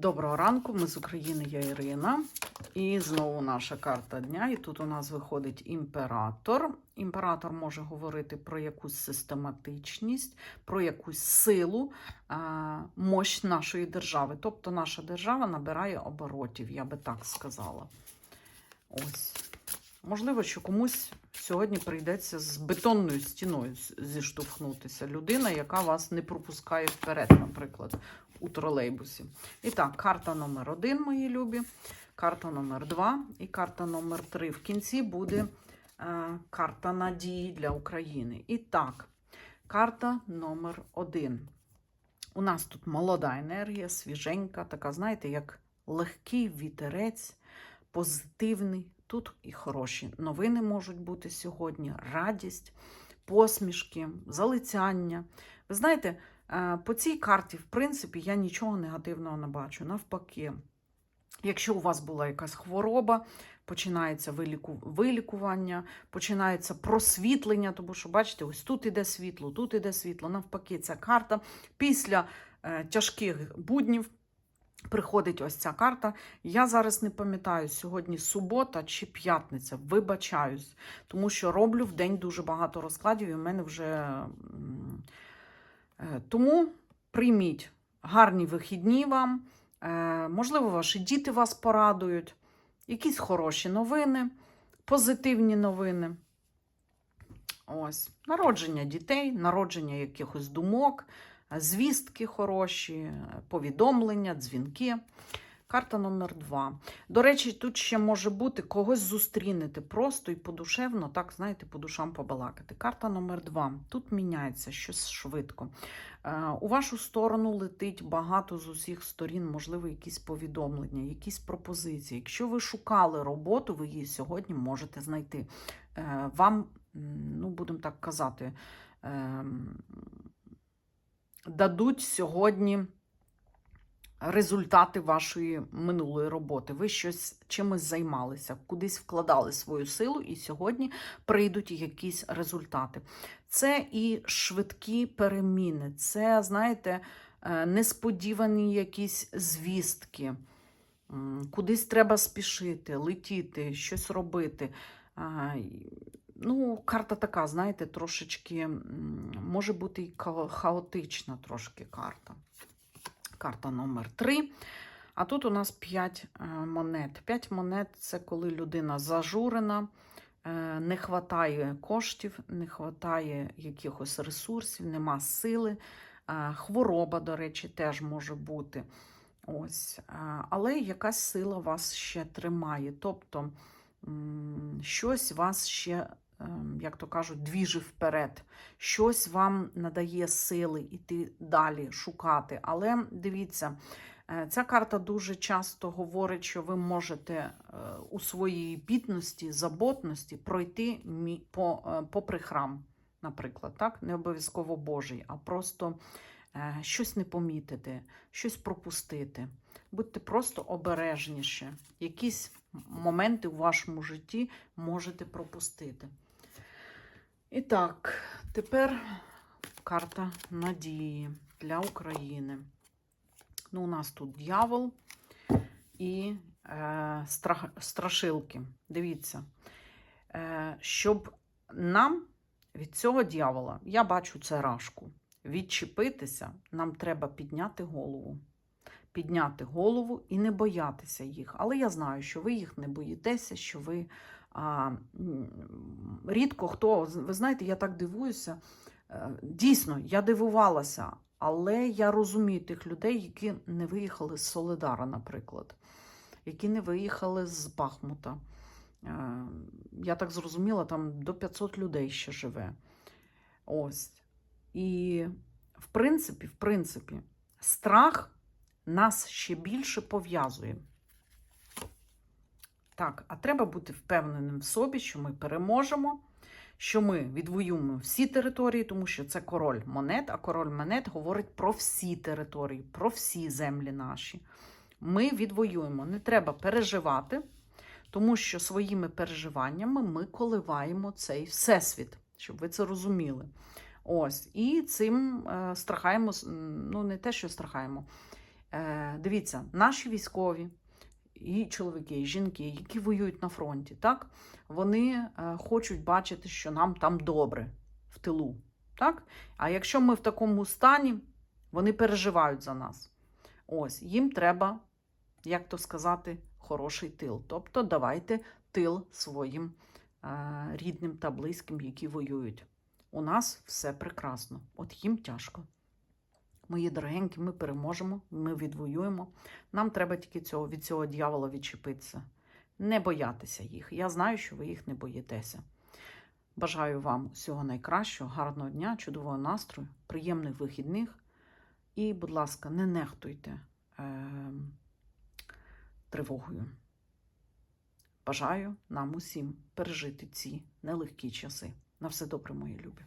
Доброго ранку, ми з України, я Ірина. І знову наша карта дня. І тут у нас виходить імператор. Імператор може говорити про якусь систематичність, про якусь силу, мощь нашої держави. Тобто наша держава набирає оборотів, я би так сказала. Ось. Можливо, що комусь сьогодні прийдеться з бетонною стіною зіштовхнутися. Людина, яка вас не пропускає вперед, наприклад, у тролейбусі. І так, карта номер один, мої любі, карта номер два і карта номер три. В кінці буде е, карта надії для України. І так, карта номер один. У нас тут молода енергія, свіженька, така, знаєте, як легкий вітерець, позитивний. Тут і хороші новини можуть бути сьогодні, радість, посмішки, залицяння. Ви знаєте, е, по цій карті, в принципі, я нічого негативного не бачу. Навпаки, якщо у вас була якась хвороба, починається виліку... вилікування, починається просвітлення, тому що, бачите, ось тут іде світло, тут іде світло. Навпаки, ця карта після е, тяжких буднів. Приходить ось ця карта. Я зараз не пам'ятаю, сьогодні субота чи п'ятниця. Вибачаюсь, тому що роблю в день дуже багато розкладів, і в мене вже. е, Тому прийміть гарні вихідні вам. Е, Можливо, ваші діти вас порадують. Якісь хороші новини, позитивні новини. Ось, народження дітей, народження якихось думок, звістки хороші, повідомлення, дзвінки. Карта номер два. До речі, тут ще може бути когось зустрінете просто і подушевно, так, знаєте, по душам побалакати. Карта номер два. Тут міняється щось швидко. Е, У вашу сторону летить багато з усіх сторін, можливо, якісь повідомлення, якісь пропозиції. Якщо ви шукали роботу, ви її сьогодні можете знайти. Е, Вам, ну, будемо так казати, ем, дадуть сьогодні результати вашої минулої роботи. Ви щось чимось займалися, кудись вкладали свою силу, і сьогодні прийдуть якісь результати. Це і швидкі переміни, це, знаєте, е, несподівані якісь звістки. Кудись треба спішити, летіти, щось робити. Ну, карта така, знаєте, трошечки може бути і хаотична трошки карта. Карта номер 3. А тут у нас 5 монет. 5 монет це коли людина зажурена, е, не хватає коштів, не хватає якихось ресурсів, нема сили. Е, Хвороба, до речі, теж може бути. Ось. е, Але якась сила вас ще тримає. Тобто щось вас ще, як то кажуть, двіже вперед. Щось вам надає сили йти далі, шукати. Але дивіться, е, ця карта дуже часто говорить, що ви можете е, у своїй бідності, заботності пройти е, попри храм, наприклад, так? не обов'язково Божий, а просто щось не помітити, щось пропустити. Будьте просто обережніші. Якісь моменти у вашому житті можете пропустити. І так, тепер карта надії для України. Ну, у нас тут дьявол і е, страх, страшилки. Дивіться, е, щоб нам від цього дьявола, я бачу це рашку, відчепитися, нам треба підняти голову. Підняти голову і не боятися їх. Але я знаю, що ви їх не боїтеся, що ви а, рідко хто, ви знаєте, я так дивуюся. Е, Дійсно, я дивувалася, але я розумію тих людей, які не виїхали з Соледара, наприклад, які не виїхали з Бахмута. Е, Я так зрозуміла, там до 500 людей ще живе. Ось. І, в принципі, в принципі, страх нас ще більше пов'язує. Так, а треба бути впевненим в собі, що ми переможемо, що ми відвоюємо всі території, тому що це король монет, а король монет говорить про всі території, про всі землі наші. Ми відвоюємо. Не треба переживати, тому що своїми переживаннями ми коливаємо цей всесвіт, щоб ви це розуміли. Ось, і цим е, страхаємо, ну не те, що страхаємо. Е, дивіться, наші військові, і чоловіки, і жінки, які воюють на фронті, так, вони е, хочуть бачити, що нам там добре в тилу. Так? А якщо ми в такому стані, вони переживають за нас. Ось, їм треба, як то сказати, хороший тил. Тобто давайте тил своїм е, рідним та близьким, які воюють. У нас все прекрасно, от їм тяжко. Мої дорогенькі, ми переможемо, ми відвоюємо. Нам треба тільки цього, від цього дьявола відчепитися. Не боятися їх. Я знаю, що ви їх не боїтеся. Бажаю вам всього найкращого, гарного дня, чудового настрою, приємних вихідних. І, будь ласка, не нехтуйте е- тривогою. Бажаю нам усім пережити ці нелегкі часи. На все добре, мої любі.